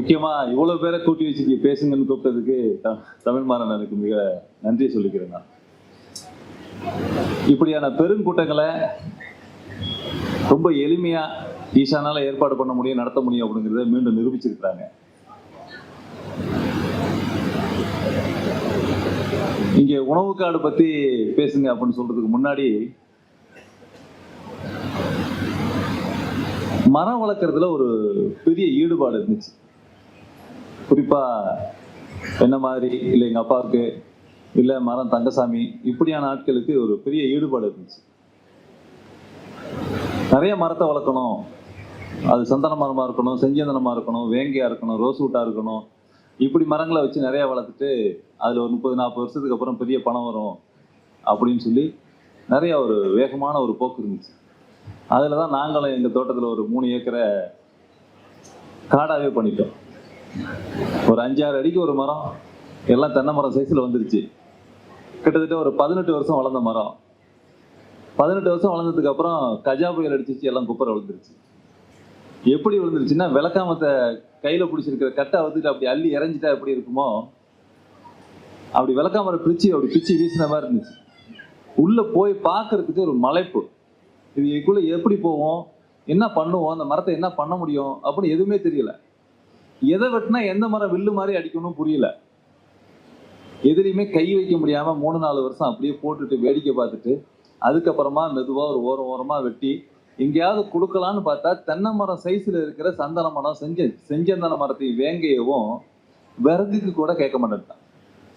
முக்கியமா இவ்வளவு பேரை கூட்டி வச்சு பேசுங்கன்னு கூப்பிட்டதுக்கு த- தமிழ் மாறன் எனக்கு மிக நன்றி சொல்லிக்கிறேன் நான். இப்படியான பெருங்கூட்டங்களை ரொம்ப எளிமையா ஈஷானால ஏற்பாடு பண்ண முடியும் நடத்த முடியும் அப்படிங்கறத மீண்டும் நிரூபிச்சிருக்கிறாங்க. இங்க உணவு கார்டு பத்தி பேசுங்க அப்படின்னு சொல்றதுக்கு முன்னாடி மரம் வளர்க்கறதுல ஒரு பெரிய ஈடுபாடு இருந்துச்சு. குறிப்பாக என்ன மாதிரி? இல்லை எங்கள் அப்பாவுக்கு இல்லை மரம் தங்கசாமி இப்படியான ஆட்களுக்கு ஒரு பெரிய ஈடுபாடு இருந்துச்சு. நிறைய மரத்தை வளர்க்கணும். அது சந்தன மரமாக இருக்கணும் செஞ்சந்தனமாக இருக்கணும் வேங்கையாக இருக்கணும் ரோஸ் வுட்டாக இருக்கணும். இப்படி மரங்களை வச்சு நிறையா வளர்த்துட்டு அதில் ஒரு முப்பது நாற்பது வருஷத்துக்கு அப்புறம் பெரிய பணம் வரும் அப்படின்னு சொல்லி நிறைய ஒரு வேகமான ஒரு போக்கு இருந்துச்சு. அதில் தான் நாங்களும் எங்கள் தோட்டத்தில் ஒரு மூணு ஏக்கரை காடாகவே பண்ணிட்டோம். ஒரு அஞ்சாறு அடிக்கு ஒரு மரம். எல்லாம் தென்னை மரம் சைஸில் வந்துருச்சு. கிட்டத்தட்ட ஒரு பதினெட்டு வருஷம் வளர்ந்த மரம். பதினெட்டு வருஷம் வளர்ந்ததுக்கு அப்புறம் கஜா புயல் அடிச்சிச்சு எல்லாம் குப்பரை விழுந்துருச்சு. எப்படி விழுந்துருச்சுன்னா விளக்காமத்தை கையில் பிடிச்சிருக்கிற கட்டை வந்துட்டு அப்படி அள்ளி இறஞ்சிட்டா எப்படி இருக்குமோ அப்படி விளக்காமரை பிரிச்சு அப்படி பிச்சு வீசின மாதிரி இருந்துச்சு. உள்ள போய் பார்க்கறதுக்கு ஒரு மலைப்பு. இது இதுக்குள்ள எப்படி போவோம்? என்ன பண்ணுவோம்? அந்த மரத்தை என்ன பண்ண முடியும்? அப்படின்னு எதுவுமே தெரியல. எதை வெட்டினா எந்த மரம் வில்லு மாதிரி அடிக்கணும் புரியல. எதிரியுமே கை வைக்க முடியாம மூணு நாலு வருஷம் அப்படியே போட்டுட்டு வேடிக்கை பார்த்துட்டு அதுக்கப்புறமா மெதுவா ஒரு ஓரம் ஓரமா வெட்டி எங்கேயாவது கொடுக்கலான்னு பார்த்தா தென்னை மரம் சைஸ்ல இருக்கிற சந்தன மரம் செஞ்ச செஞ்சந்தன மரத்தை வேங்கையவும் விறகுக்கு கூட கேட்க மாட்டேன்ட்டான்.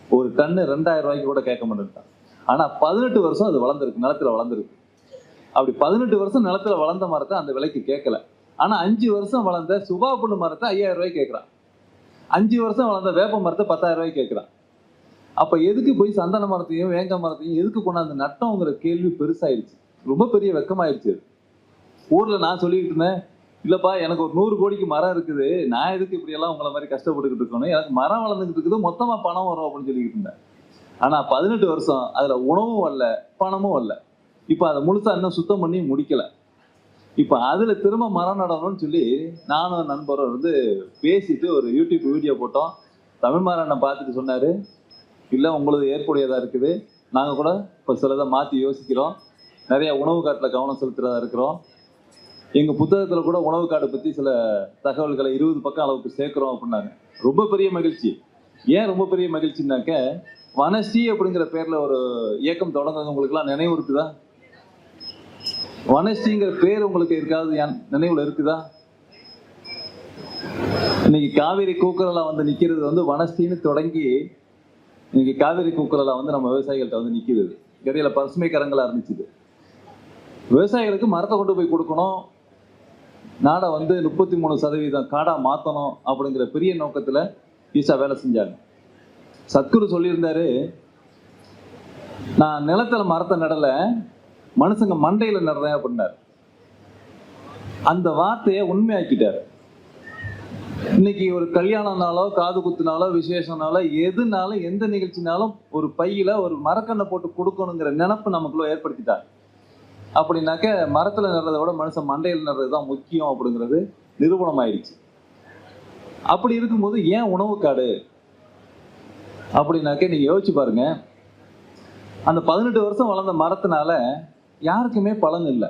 ஒரு டன்னு ரெண்டாயிரம் ரூபாய்க்கு கூட கேட்க மாட்டேன்ட்டான். ஆனா பதினெட்டு வருஷம் அது வளர்ந்துருக்கு நிலத்துல வளர்ந்துருக்கு. அப்படி பதினெட்டு வருஷம் நிலத்துல வளர்ந்த மரத்தை அந்த விலைக்கு கேட்கல. ஆனா அஞ்சு வருஷம் வளர்ந்த சுபா புல்லு மரத்தை ஐயாயிரம் ரூபாய்க்கு கேட்கறான். அஞ்சு வருஷம் வளர்ந்த வேப்ப மரத்தை பத்தாயிரம் ரூபாய்க்கு கேட்குறான். அப்ப எதுக்கு போய் சந்தன மரத்தையும் வேங்க மரத்தையும் எதுக்கு கொண்டாந்து நட்டோங்கிற கேள்வி பெருசாயிருச்சு. ரொம்ப பெரிய வெக்கமாயிருச்சு அது. ஊர்ல நான் சொல்லிட்டு இருந்தேன் இல்லப்பா எனக்கு ஒரு நூறு கோடிக்கு மரம் இருக்குது. நான் எதுக்கு இப்படி எல்லாம் உங்களை மாதிரி கஷ்டப்பட்டுக்கிட்டு இருக்கணும்? எனக்கு மரம் வளர்ந்துகிட்டு இருக்குது மொத்தமா பணம் வரும் அப்படின்னு சொல்லிக்கிட்டு இருந்தேன். ஆனா பதினெட்டு வருஷம் அதுல உணவும் வரல பணமும் வரல. இப்ப அதை முழுசா இன்னும் சுத்தம் பண்ணி முடிக்கல. இப்போ அதில் திரும்ப மரம் நடணும்னு சொல்லி நானும் நண்பரும் வந்து பேசிட்டு ஒரு யூடியூப் வீடியோ போட்டோம். தமிழ் மாறனை பார்த்துட்டு சொன்னார். இல்லை உங்களது ஏற்புடையதாக இருக்குது. நாங்கள் கூட இப்போ சிலதை மாற்றி யோசிக்கிறோம். நிறைய உணவு காட்டில் கவனம் செலுத்துறதா இருக்கிறோம். எங்கள் புத்தகத்தில் கூட உணவு காடு பற்றி சில தகவல்களை இருபது பக்கம் அளவுக்கு சேர்க்குறோம் அப்படின்னாங்க. ரொம்ப பெரிய மகிழ்ச்சி. ஏன் ரொம்ப பெரிய மகிழ்ச்சினாக்க வனஸ்ரீ அப்படிங்கிற பேரில் ஒரு இயக்கம் தொடங்குறது உங்களுக்குலாம் நினைவு இருக்குதா வனஸ்ரீங்கிற பேர் உங்களுக்கு இருக்காது. என் நினைவுல இருக்குதா? இன்னைக்கு காவேரி கூக்குரலா வந்து நிக்கிறது வந்து வனஸ்ரீன்னு தொடங்கி இன்னைக்கு காவேரி கூக்குரலா வந்து நம்ம விவசாயிகள்கிட்ட வந்து நிக்கிறது இடையில பசுமை கரங்களா இருந்துச்சு விவசாயிகளுக்கு மரத்தை கொண்டு போய் கொடுக்கணும். நாடை வந்து முப்பத்தி மூணு சதவீதம் காடா மாத்தணும் அப்படிங்கிற பெரிய நோக்கத்துல ஈசா வேலை செஞ்சாங்க. சத்குரு சொல்லியிருந்தாரு நான் நிலத்துல மரத்தை நடலை மனுஷங்க மண்டையில நடுறேன் அப்படின்னாரு அந்த வார்த்தையை உண்மையாக்கிட்டாரு. இன்னைக்கு ஒரு கல்யாணம்னாலோ காது குத்துனாலோ விசேஷம்னாலோ எதுனாலும் எந்த நிகழ்ச்சினாலும் ஒரு பையில ஒரு மரக்கண்ணை போட்டு கொடுக்கணுங்கிற நினப்பு நமக்குள்ள ஏற்படுத்திட்டார். அப்படின்னாக்க மரத்துல நடுறதை விட மனுஷன் மண்டையில் நடுறது தான் முக்கியம் அப்படிங்கிறது நிரூபணம் ஆயிடுச்சு அப்படி இருக்கும்போது ஏன் உணவு காடு? அப்படின்னாக்க நீங்க யோசிச்சு பாருங்க. அந்த பதினெட்டு வருஷம் வளர்ந்த மரத்தினால யாருக்குமே பலன் இல்லை.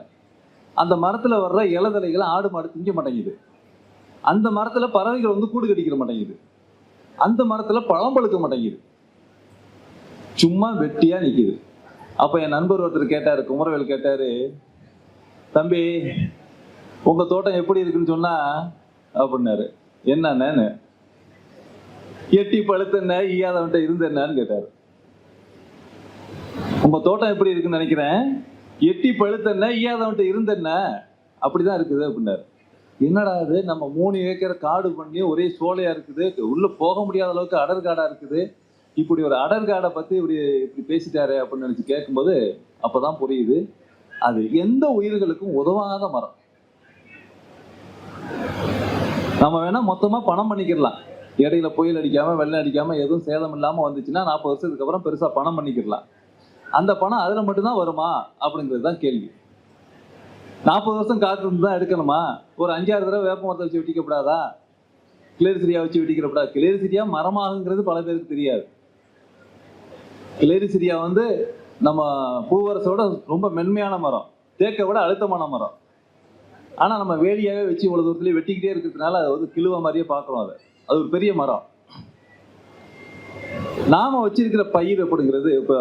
அந்த மரத்தில் வர்ற இலதலைகளை ஆடு மாடு திங்க மாட்டேங்குது. அந்த மரத்தில் பறவைகள் வந்து கூடு கட்டிக்கிற மாட்டேங்குது. அந்த மரத்தில் பழம் பழுக்க மாட்டேங்குது. சும்மா வெட்டியா நிற்குது அப்போ என் நண்பர் ஒருத்தர் கேட்டார் குமரவேல் கேட்டார் தம்பி உங்கள் தோட்டம் எப்படி இருக்குன்னு சொன்னா? அப்படின்னாரு. என்னன்னு எட்டி பழுத்தென்ன ஈயாதவன்ட்ட இருந்தேன்னு கேட்டார். உங்கள் தோட்டம் எப்படி இருக்குன்னு நினைக்கிறேன்? எட்டி பழுத்தன்ன ஈயாதவன்ட்ட இருந்தென்ன? அப்படிதான் இருக்குது அப்படின்னாரு. என்னடா அது நம்ம மூணு ஏக்கர் காடு பண்ணி ஒரே சோலையா இருக்குது. உள்ள போக முடியாத அளவுக்கு அடர் காடா இருக்குது. இப்படி ஒரு அடர் காடை பத்தி இப்படி இப்படி பேசிட்டாரு அப்படின்னு நினைச்சு கேட்கும்போது அப்பதான் புரியுது. அது எந்த உயிர்களுக்கும் உதவாத மரம். நம்ம வேணா மொத்தமா பணம் பண்ணிக்கிடலாம். இடையில புயல் அடிக்காம வெள்ளம் அடிக்காம எதுவும் சேதம் இல்லாம வந்துச்சுன்னா நாற்பது வருஷத்துக்கு அப்புறம் பெருசா பணம் பண்ணிக்கிடலாம். அந்த பணம் அதில் மட்டும்தான் வருமா? அப்படிங்கிறது தான் கேள்வி. நாற்பது வருஷம் காத்து இருந்து தான் எடுக்கணுமா? ஒரு அஞ்சாறு தடவை வேப்ப மரத்தை வச்சு வெட்டிக்கப்படாதா? கிளேரிசிரியா வச்சு வெட்டிக்கிறப்படா கிளேரிசிரியா மரமாகுங்கிறது பல பேருக்கு தெரியாது. கிளேரிசிரியா வந்து நம்ம பூவரசோட ரொம்ப மென்மையான மரம். தேக்கை விட அழுத்தமான மரம். ஆனால் நம்ம வேலியாகவே வச்சு இவ்வளோ தூரத்துலேயே வெட்டிக்கிட்டே இருக்கிறதுனால அது வந்து கிழுவ மாதிரியே பார்க்குறோம் அதை. அது ஒரு பெரிய மரம். நாம வச்சிருக்கிற பயிர் அப்படிங்கிறது இப்போ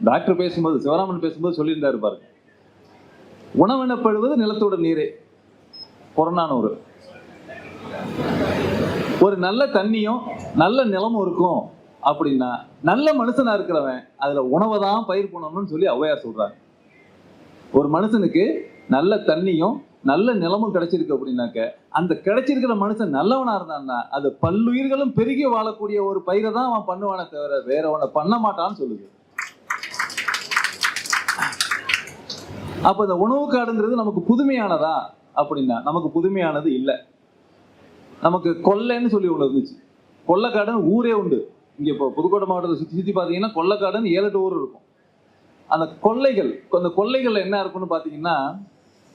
டாக்டர் பேசும்போது சிவராமன் பேசும்போது சொல்லியிருந்தாரு பாருங்க. உணவெனப்படுவது நிலத்தோட நீரே. புறநானூறு. ஒரு நல்ல தண்ணியும் நல்ல நிலமும் இருக்கும் அப்படின்னா நல்ல மனுஷனா இருக்கிறவன் அதுல உணவை தான் பயிர் பண்ணணும்னு சொல்லி ஔவையார் சொல்றாங்க ஒரு மனுஷனுக்கு நல்ல தண்ணியும் நல்ல நிலமும் கிடைச்சிருக்கு அப்படின்னாக்க அந்த கிடைச்சிருக்கிற மனுஷன் நல்லவனா இருந்தான்னா அது பல்லுயிர்களும் பெருகி வாழக்கூடிய ஒரு பயிரை தான் அவன் பண்ணுவானே தவிர வேற ஒன்றை பண்ண மாட்டான்னு சொல்லுது. அப்ப இந்த உணவு காடுங்கிறது நமக்கு புதுமையானதா? அப்படின்னா நமக்கு புதுமையானது இல்லை. நமக்கு கொல்லைன்னு சொல்லி ஒன்று இருந்துச்சு. கொல்லைக்காடுன்னு ஊரே உண்டு. இங்க இப்போ புதுக்கோட்டை மாவட்டத்தை சுற்றி சுற்றி பார்த்தீங்கன்னா கொல்லைக்காடுன்னு ஏழு எட்டு ஊர் இருக்கும். அந்த கொல்லைகள் அந்த கொல்லைகள்ல என்ன இருக்கும்னு பார்த்தீங்கன்னா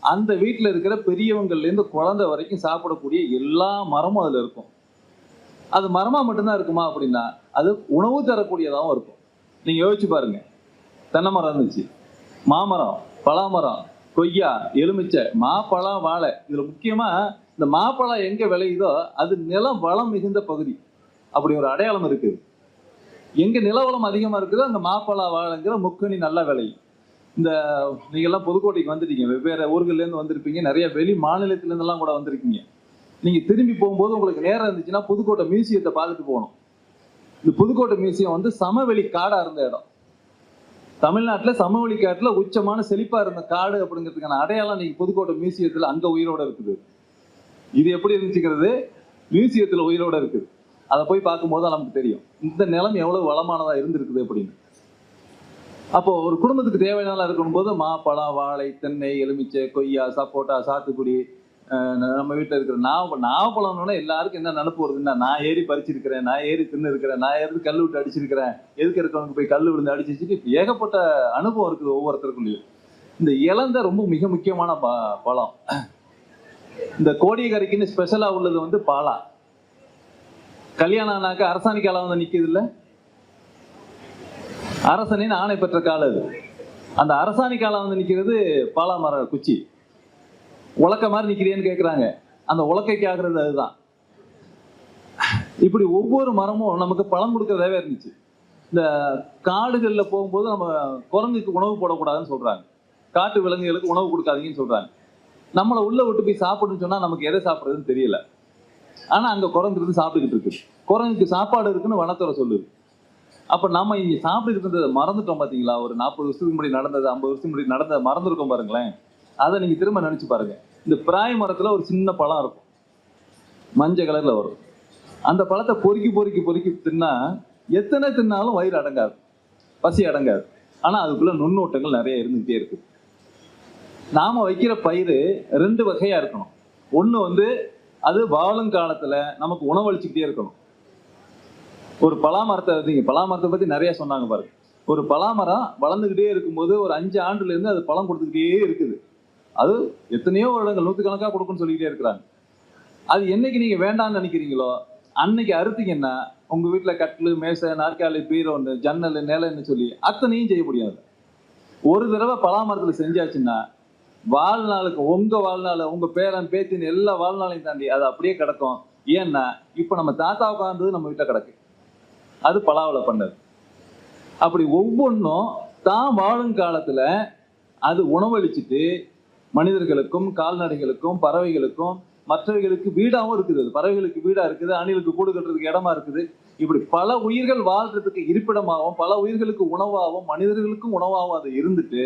அந்த வீட்டில் இருக்கிற பெரியவங்கள்லேருந்து குழந்தை வரைக்கும் சாப்பிடக்கூடிய எல்லா மரமும் அதில் இருக்கும். அது மரமாக மட்டும்தான் இருக்குமா அப்படின்னா அது உணவு தரக்கூடியதாகவும் இருக்கும். நீங்கள் யோசிச்சு பாருங்க. தென்னை மரம் இருந்துச்சு. மாமரம். பலாமரம் கொய்யா எலுமிச்சை மாப்பழம் வாழை. இதில் முக்கியமாக இந்த மாப்பழம் எங்கே விளையுதோ அது நிலம் வளம் மிகுந்த பகுதி. அப்படி ஒரு அடையாளம் இருக்குது எங்க நிலவளம் அதிகமா இருக்குதோ அங்க மாப்பழா வாழைங்கிற முக்கணி நல்லா விளையும். இந்த நீங்க எல்லாம் புதுக்கோட்டைக்கு வந்துட்டீங்க வெவ்வேறு ஊர்கள்ல இருந்து வந்திருப்பீங்க. நிறைய வெளி மாநிலத்துல இருந்தெல்லாம் கூட வந்திருக்கீங்க. நீங்க திரும்பி போகும்போது உங்களுக்கு நேரம் இருந்துச்சுன்னா புதுக்கோட்டை மியூசியத்தை பார்த்துட்டு போகணும். இந்த புதுக்கோட்டை மியூசியம் வந்து சமவெளி காடா இருந்த இடம். தமிழ்நாட்டில் சமவெளி காட்டில் உச்சமான செழிப்பாக இருந்த காடு அப்படிங்கிறதுக்கான அடையாளம் இன்னைக்கு புதுக்கோட்டை மியூசியத்தில் அங்கே உயிரோட இருக்குது. இது எப்படி இருந்துச்சுங்கிறது மியூசியத்தில் உயிரோட இருக்குது. அதை போய் பார்க்கும்போது நமக்கு தெரியும். இந்த நிலம் எவ்வளவு வளமானதாக இருந்திருக்குது அப்படின்னு. அப்போ ஒரு குடும்பத்துக்கு தேவையான இருக்கணும் போது மாப்பழம் வாழை தென்னை எலுமிச்சை கொய்யா சப்போட்டா சாத்துக்குடி நம்ம வீட்டில் இருக்கிற நாவ நாவப்பழம்னு எல்லாருக்கும் என்ன நினப்பு வருதுன்னா நான் ஏறி பறிச்சிருக்கிறேன் நான் ஏறி தின்னு இருக்கிறேன் நான் ஏறி கல் விட்டு அடிச்சிருக்கிறேன் எதுக்கு இருக்கவனுக்கு போய் கல் விழுந்து அடிச்சு வச்சுட்டு ஏகப்பட்ட அனுபவம் இருக்குது ஒவ்வொருத்தருக்குள்ளேயும். இந்த இலந்த ரொம்ப மிக முக்கியமான ப- பழம். இந்த கோடியக்கரைக்குன்னு ஸ்பெஷலாக உள்ளது வந்து பாலா. கல்யாணம் ஆனாக்க அரசாணி காலம் வந்து நிற்கிது இல்லை அரசனின் ஆணை பெற்ற காலம் அது. அந்த அரசாணி காலம் வந்து நிற்கிறது பாலா மர குச்சி. உலக்க மாதிரி நிக்கிறியேன்னு கேட்குறாங்க அந்த உலக்கைக்கு ஆகுறது அதுதான். இப்படி ஒவ்வொரு மரமும் நமக்கு பழம் கொடுக்கறதாவே இருந்துச்சு. இந்த காடுகளில் போகும்போது நம்ம குரங்குக்கு உணவு போடக்கூடாதுன்னு சொல்கிறாங்க காட்டு விலங்குகளுக்கு உணவு கொடுக்காதீங்கன்னு சொல்கிறாங்க நம்மளை உள்ளே விட்டு போய் சாப்பிடுன்னு சொன்னால் நமக்கு எதை சாப்பிடுறதுன்னு தெரியல. ஆனால் அங்கே குரங்கு இருந்து சாப்பிட்டுக்கிட்டு இருக்கு குரங்குக்கு சாப்பாடு இருக்குன்னு வனத்துறை சொல்லுது. அப்போ நம்ம இங்கே சாப்பிட்டுக்கிட்டு இருந்ததை மறந்துட்டோம் பார்த்தீங்களா ஒரு நாற்பது வருஷத்துக்கு முன்னாடி நடந்தது ஐம்பது வருஷத்துக்கு முன்னாடி நடந்ததை மறந்துருக்கோம் பாருங்களேன். அதை நீங்கள் திரும்ப நினச்சி பாருங்க. இந்த பிராய் மரத்தில் ஒரு சின்ன பழம் இருக்கும். மஞ்சள் கலரில் வரும். அந்த பழத்தை பொறுக்கி பொறுக்கி பொறுக்கி தின்னா எத்தனை தின்னாலும் வயிறு அடங்காது. பசி அடங்காது. ஆனால் அதுக்குள்ள நுண்ணோட்டங்கள் நிறைய இருந்துகிட்டே இருக்குது நாம் வைக்கிற பயிர் ரெண்டு வகையாக இருக்கணும். ஒன்று வந்து அது வாழும் காலத்தில் நமக்கு உணவளிச்சுக்கிட்டே இருக்கணும். ஒரு பலாமரத்தை நீங்கள் பலாமரத்தை பற்றி நிறையா சொன்னாங்க பாருங்க. ஒரு பலாமரம் வளர்ந்துக்கிட்டே இருக்கும்போது ஒரு அஞ்சு ஆண்டுலேருந்து அது பழம் கொடுத்துக்கிட்டே இருக்குது. அது எத்தனையோ வருடங்கள் நூற்றுக்கணக்கா கொடுக்குன்னு சொல்லிக்கிட்டே இருக்கிறாங்க. அது என்னைக்கு நீங்க வேண்டாம்னு நினைக்கிறீங்களோ அன்னைக்கு அறுத்தீங்கன்னா உங்க வீட்டுல கட்டிலு மேசை நாற்காலி பீரோன்னு ஜன்னல் நிலைன்னு சொல்லி அத்தனையும் செய்ய முடியாது. ஒரு தடவை பலாமரத்தில் செஞ்சாச்சுன்னா வாழ்நாளுக்கு உங்க வாழ்நாள் உங்க பேரன் பேத்தின் எல்லா வாழ்நாளையும் தாண்டி அது அப்படியே கிடக்கும். ஏன்னா இப்ப நம்ம தாத்தா உட்கார்ந்தது நம்ம வீட்டில் கிடக்கு. அது பலாவில் பண்ணது. அப்படி ஒவ்வொன்றும் தான் வாழும் காலத்துல அது உணவளிச்சுட்டு மனிதர்களுக்கும் கால்நடைகளுக்கும் பறவைகளுக்கும் மற்றவைகளுக்கு வீடாகவும் இருக்குது. அது பறவைகளுக்கு வீடா இருக்குது அணிலுக்கு கூடு கட்டுறதுக்கு இடமா இருக்குது. இப்படி பல உயிர்கள் வாழ்றதுக்கு இருப்பிடமாகவும் பல உயிர்களுக்கு உணவாகவும் மனிதர்களுக்கும் உணவாகவும் அது இருந்துட்டு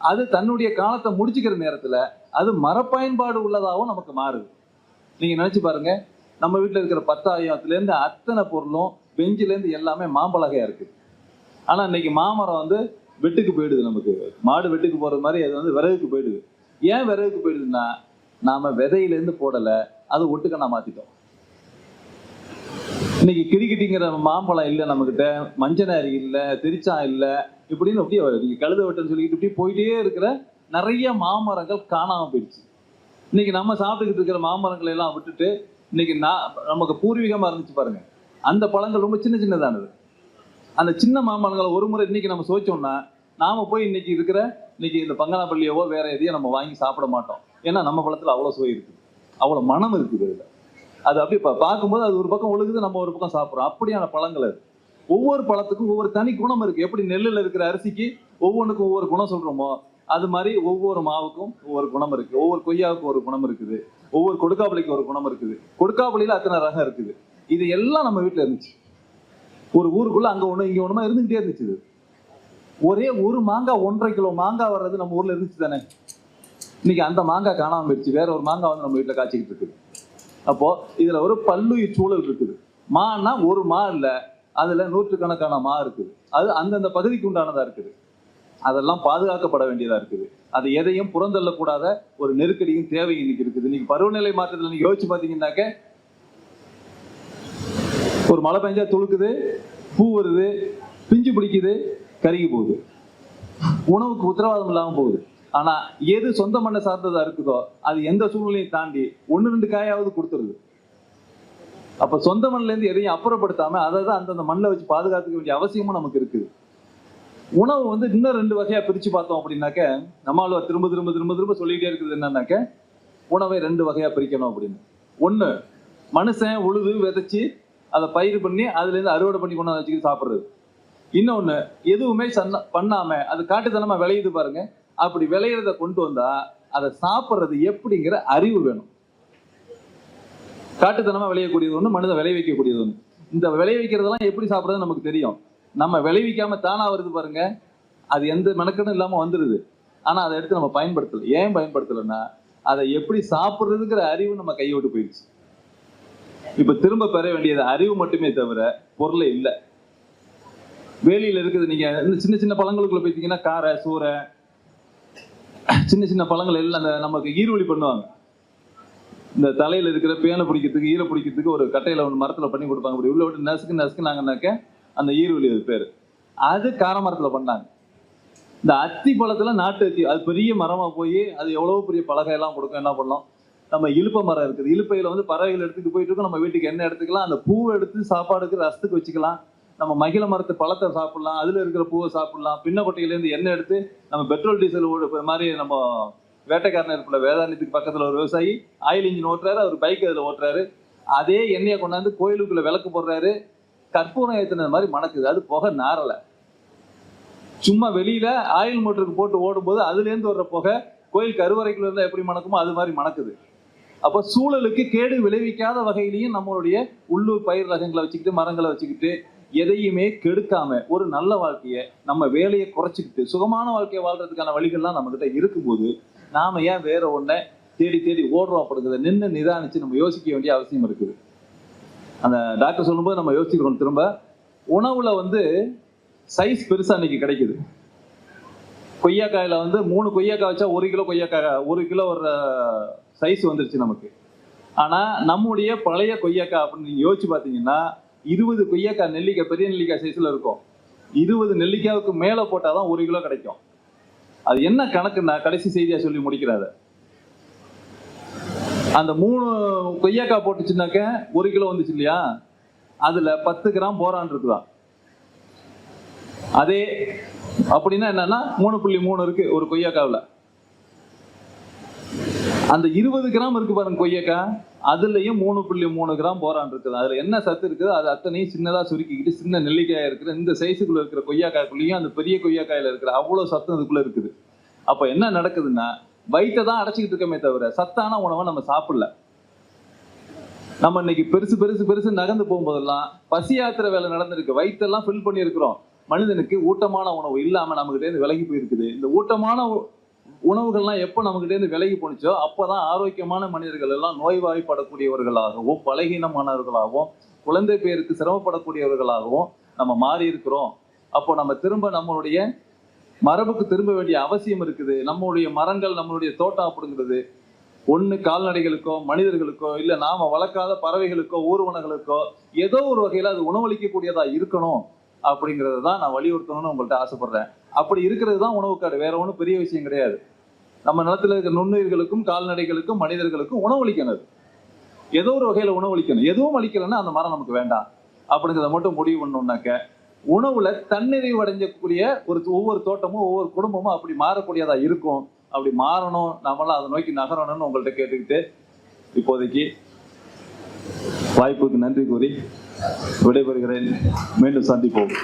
அது தன்னுடைய காலத்தை முடிச்சுக்கிற நேரத்துல அது மரப்பயன்பாடு உள்ளதாகவும் நமக்கு மாறுது. நீங்க நினைச்சு பாருங்க நம்ம வீட்டில் இருக்கிற பத்தாயிரத்துல இருந்து அத்தனை பொருளும் பெஞ்சில இருந்து எல்லாமே மாம்பழகையா இருக்கு. ஆனா இன்னைக்கு மாமரம் வந்து வெட்டுக்கு போயிடுது நமக்கு. மாடு வெட்டுக்கு போறது மாதிரி அது வந்து விறகுக்கு போயிடுது. ஏன் விறகுக்கு போயிடுதுன்னா நாம விதையிலேருந்து போடலை அது ஒட்டுக்கண்ணா மாத்திட்டோம். இன்னைக்கு கிரிக்கெட்டிங்கிற மாம்பழம் இல்லை நம்மகிட்ட மஞ்சனாரி இல்லை திருச்சா இல்லை இப்படின்னு அப்படியே நீங்கள் கழுத வட்டன்னு சொல்லிட்டு இப்படி போயிட்டே இருக்கிற நிறைய மாமரங்கள் காணாமல் போயிடுச்சு. இன்னைக்கு நம்ம சாப்பிட்டுக்கிட்டு இருக்கிற மாமரங்களை எல்லாம் விட்டுட்டு இன்னைக்கு நான் நமக்கு பூர்வீகமாக இருந்துச்சு பாருங்க. அந்த பழங்கள் ரொம்ப சின்ன சின்னதானது. அந்த சின்ன மாமரங்களை ஒரு முறை இன்னைக்கு நம்ம சோச்சோம்னா நாம போய் இன்னைக்கு இருக்கிற இன்னைக்கு இந்த பங்கனாப்பள்ளியவோ வேற எதையும் நம்ம வாங்கி சாப்பிட மாட்டோம். ஏன்னா நம்ம பழத்துல அவ்வளவு சுவை இருக்குது அவ்வளவு மனம் இருக்குது இதுல. அது அப்படி பா- பார்க்கும்போது அது ஒரு பக்கம் ஒழுகுது நம்ம ஒரு பக்கம் சாப்பிட்றோம். அப்படியான பழங்கள் அது. ஒவ்வொரு பழத்துக்கும் ஒவ்வொரு தனி குணம் இருக்கு. எப்படி நெல்லில் இருக்கிற அரிசிக்கு ஒவ்வொன்றுக்கும் ஒவ்வொரு குணம் சொல்றோமோ அது மாதிரி ஒவ்வொரு மாவுக்கும் ஒவ்வொரு குணம் இருக்கு. ஒவ்வொரு கொய்யாவுக்கும் ஒரு குணம் இருக்குது. ஒவ்வொரு கொடுக்காப்புளிக்கு ஒரு குணம் இருக்குது. கொடுக்காப்புளியில அத்தனை ரகம் இருக்குது. இது எல்லாம் நம்ம வீட்டில் இருந்துச்சு. ஒரு ஊருக்குள்ள அங்க ஒண்ணு இங்க ஒண்ணுமா இருந்துகிட்டே இருந்துச்சு ஒரே ஒரு மாங்காய் ஒன்றரை கிலோ மாங்காய் வர்றது நம்ம ஊர்ல இருந்துச்சு தானே? இன்னைக்கு அந்த மாங்காய் காணாமல் போயிடுச்சு. வேற ஒரு மாங்காய் வந்து நம்ம வீட்டில் காய்ச்சிக்கிட்டு இருக்குது. அப்போ இதுல ஒரு பல்லுயிர் சூழல் இருக்குது. மான்னா ஒரு மா இல்லை அதுல நூற்றுக்கணக்கான மா இருக்குது. அது அந்தந்த பகுதிக்கு உண்டானதா இருக்குது. அதெல்லாம் பாதுகாக்கப்பட வேண்டியதா இருக்குது. அது எதையும் புறந்தள்ளக்கூடாத ஒரு நெருக்கடியும் தேவையும் இன்னைக்கு இருக்குது. இன்னைக்கு பருவநிலை மாற்றத்தில் நீங்க யோசிச்சு பார்த்தீங்கன்னாக்க ஒரு மழை பெஞ்சா துளுக்குது பூ வருது பிஞ்சு பிடிக்குது கருகி போகுது. உணவுக்கு உத்தரவாதம் இல்லாம போகுது. ஆனா எது சொந்த மண்ணை சார்ந்ததா இருக்குதோ அது எந்த சூழ்நிலையும் தாண்டி ஒன்று ரெண்டு காயாவது கொடுத்துருது. அப்ப சொந்த மண்ணில இருந்து எதையும் அப்புறப்படுத்தாம அதை தான் அந்தந்த மண்ணில் வச்சு பாதுகாத்துக்க வேண்டிய அவசியமும் நமக்கு இருக்குது. உணவு வந்து இன்னும் ரெண்டு வகையா பிரிச்சு பார்த்தோம் அப்படின்னாக்க நம்மளால திரும்ப திரும்ப திரும்ப திரும்ப சொல்லிட்டே இருக்குது என்னன்னாக்க உணவை ரெண்டு வகையா பிரிக்கணும் அப்படின்னு. ஒன்று மனுஷன் உழுது விதைச்சு அதை பயிர் பண்ணி அதுல இருந்து அறுவடை பண்ணி கொண்டு வச்சுக்கிட்டு சாப்பிடுறது. இன்னொன்று எதுவுமே சன்ன பண்ணாமல் அது காட்டுத்தனமாக விளையுது பாருங்க. அப்படி விளையிறத கொண்டு வந்தா அதை சாப்பிட்றது எப்படிங்கிற அறிவு வேணும். காட்டுத்தனமாக விளையக்கூடியது ஒன்று மனித விளைவிக்கக்கூடியது ஒன்று இந்த விளைவிக்கிறதெல்லாம் எப்படி சாப்பிட்றது நமக்கு தெரியும். நம்ம விளைவிக்காம தானா வருது பாருங்க. அது எந்த மெனக்கடும் இல்லாமல் வந்துடுது ஆனால் அதை எடுத்து நம்ம பயன்படுத்தல ஏன் பயன்படுத்தலைன்னா அதை எப்படி சாப்பிட்றதுங்கிற அறிவு நம்ம கையை விட்டு போயிடுச்சு இப்போ திரும்ப பெற வேண்டியது அறிவு மட்டுமே தவிர பொருளே இல்லை. வேலியில இருக்குது. நீங்க இந்த சின்ன சின்ன பழங்களுக்குள்ள போயிட்டீங்கன்னா காரை சூரை சின்ன சின்ன பழங்கள் எல்லாம் அந்த நமக்கு ஈரொலி பண்ணுவாங்க. இந்த தலையில இருக்கிற பேனை பிடிக்கிறதுக்கு ஈர பிடிக்கிறதுக்கு ஒரு கட்டையில ஒன்று மரத்தில் பண்ணி கொடுப்பாங்க. அப்படி உள்ள விட்டு நசுக்கு நசுக்குனாங்கனாக்க அந்த ஈரொலி அது பேரு. அது காரமரத்தில் பண்ணாங்க. இந்த அத்தி பழத்துல நாட்டு அத்தி அது பெரிய மரமா போய் அது எவ்வளவு பெரிய பலகை எல்லாம் கொடுக்கும் என்ன பண்ணோம் நம்ம இழுப்ப மரம் இருக்குது. இழுப்பையில் வந்து பறவைகள் எடுத்துட்டு போயிட்டு இருக்கோம். நம்ம வீட்டுக்கு என்ன எடுத்துக்கலாம்? அந்த பூவை எடுத்து சாப்பாடுக்கு ரசத்துக்கு வச்சுக்கலாம். நம்ம மகிழ மரத்து பழத்தை சாப்பிடலாம் அதுல இருக்கிற பூவை சாப்பிடலாம் பின்ன கொட்டையிலேருந்து எண்ணெய் எடுத்து நம்ம பெட்ரோல் டீசல் ஓடு மாதிரி நம்ம வேட்டைக்காரன் இருக்குள்ள வேதாந்தத்துக்கு பக்கத்துல ஒரு விவசாயி ஆயில் இன்ஜின் ஓட்டுறாரு அவர் பைக் அதுல ஓட்டுறாரு. அதே எண்ணெயை கொண்டாந்து கோயிலுக்குள்ள விளக்கு போடுறாரு. கற்பூரம் ஏத்துனது மாதிரி மணக்குது. அது புகை நாரல. சும்மா வெளியில ஆயில் மோட்டருக்கு போட்டு ஓடும்போது அதுல இருந்து வர்ற புகை கோயில் கருவறைக்குள்ள இருந்தா எப்படி மணக்குமோ அது மாதிரி மணக்குது. அப்போ சூழலுக்கு கேடு விளைவிக்காத வகையிலையும் நம்மளுடைய உள்ளூர் பயிர் ரகங்களை வச்சுக்கிட்டு மரங்களை வச்சுக்கிட்டு எதையுமே கெடுக்காம ஒரு நல்ல வாழ்க்கையை நம்ம வேலையை குறைச்சிக்கிட்டு சுகமான வாழ்க்கையை வாழ்றதுக்கான வழிகள்லாம் நம்ம கிட்ட இருக்கும்போது நாம ஏன் வேற ஒன்றை தேடி தேடி ஓடுறோம் அப்படிங்கிறத நின்று நிதானிச்சு நம்ம யோசிக்க வேண்டிய அவசியம் இருக்குது. அந்த டாக்டர் சொல்லும்போது நம்ம யோசிக்கிறோம் திரும்ப. உணவுல வந்து சைஸ் பெருசா இன்னைக்கு கிடைக்குது. கொய்யாக்காயில வந்து மூணு கொய்யாக்காய் வச்சா ஒரு கிலோ கொய்யாக்காய் ஒரு கிலோ ஒரு சைஸ் வந்துருச்சு நமக்கு. ஆனா நம்முடைய பழைய கொய்யாக்காய் அப்படின்னு நீங்கள் யோசிச்சு பாத்தீங்கன்னா இருபது கொய்யாக்காய் நெல்லிக்காய் பெரிய நெல்லிக்காய் சைஸில் இருக்கும். இருபது நெல்லிக்காய்க்கு மேலே போட்டால் தான் ஒரு கிலோ கிடைக்கும். அது என்ன கணக்குன்னா கடைசி செய்தியாக சொல்லி முடிக்கிறாரு அந்த மூணு கொய்யாக்காய் போட்டுச்சுனாக்க ஒரு கிலோ வந்துச்சு இல்லையா? அதில் பத்து கிராம் போரான் இருக்குதான் அதே அப்படின்னா என்னன்னா மூணு புள்ளி மூணு இருக்கு ஒரு கொய்யாக்காவில். அந்த இருபது கிராம் இருக்கு பாருங்க கொய்யாக்காய். அதுலயும் மூணு புள்ளி மூணு கிராம் போரான் இருக்குது. அதுல என்ன சத்து இருக்குது? அது அத்தனையும் சின்னதா சுருக்கிக்கிட்டு சின்ன நெல்லிக்காய் இருக்கிற இந்த சைஸுக்குள்ள இருக்கிற கொய்யாக்காய்க்குள்ளேயும் அந்த பெரிய கொய்யாக்காயில இருக்கிற அவ்வளவு சத்து அதுக்குள்ள இருக்குது. அப்ப என்ன நடக்குதுன்னா வயித்தை தான் அடைச்சிக்கிட்டு இருக்கமே தவிர சத்தான உணவை நம்ம சாப்பிடல. நம்ம இன்னைக்கு பெருசு பெருசு பெருசு நகர்ந்து போகும்போதெல்லாம் பசி யாத்திரை வேலை நடந்திருக்கு. வயிற்றெல்லாம் ஃபில் பண்ணியிருக்கிறோம். மனிதனுக்கு ஊட்டமான உணவு இல்லாம நம்ம இருந்து விலகி போயிருக்குது. இந்த ஊட்டமான உணவுகள்லாம் எப்போ நம்மகிட்டேருந்து விலகி போணுச்சோ அப்பதான் ஆரோக்கியமான மனிதர்கள் எல்லாம் நோய்வாய்ப்படக்கூடியவர்களாகவும் பலகீனமானவர்களாகவும் குழந்தை பேருக்கு சிரமப்படக்கூடியவர்களாகவும் நம்ம மாறி இருக்கிறோம் அப்போ நம்ம திரும்ப நம்மளுடைய மரபுக்கு திரும்ப வேண்டிய அவசியம் இருக்குது. நம்மளுடைய மரங்கள் நம்மளுடைய தோட்டம் அப்படிங்கிறது ஒன்று கால்நடைகளுக்கோ மனிதர்களுக்கோ இல்லை நாம் வளர்க்காத பறவைகளுக்கோ ஊர்வனங்களுக்கோ ஏதோ ஒரு வகையில் அது உணவளிக்கக்கூடியதாக இருக்கணும் அப்படிங்கிறத தான் நான் வலியுறுத்தணும்னு உங்கள்கிட்ட ஆசைப்படுறேன். அப்படி இருக்கிறது தான் உணவுக்காடு. வேற ஒன்றும் பெரிய விஷயம் கிடையாது. நம்ம நிலத்தில் இருக்கிற நுண்ணுயிர்களுக்கும் கால்நடைகளுக்கும் மனிதர்களுக்கும் உணவளிக்கணும் ஏதோ ஒரு வகையில் உணவளிக்கணும். எதுவும் அளிக்கலைன்னா அந்த மரம் நமக்கு வேண்டாம். அப்படிங்கிறத மட்டும் முடிவு பண்ணோம்னாக்க உணவுல தன்னிறைவு அடைஞ்சக்கூடிய ஒரு ஒவ்வொரு தோட்டமும் ஒவ்வொரு குடும்பமும் அப்படி மாறக்கூடியதா இருக்கும். அப்படி மாறணும். நாமெல்லாம் அதை நோக்கி நகரணும்னு உங்கள்கிட்ட கேட்டுக்கிட்டு இப்போதைக்கு வாய்ப்புக்கு நன்றி கூறி விடைபெறுகிறேன். மீண்டும் சந்திப்போம்.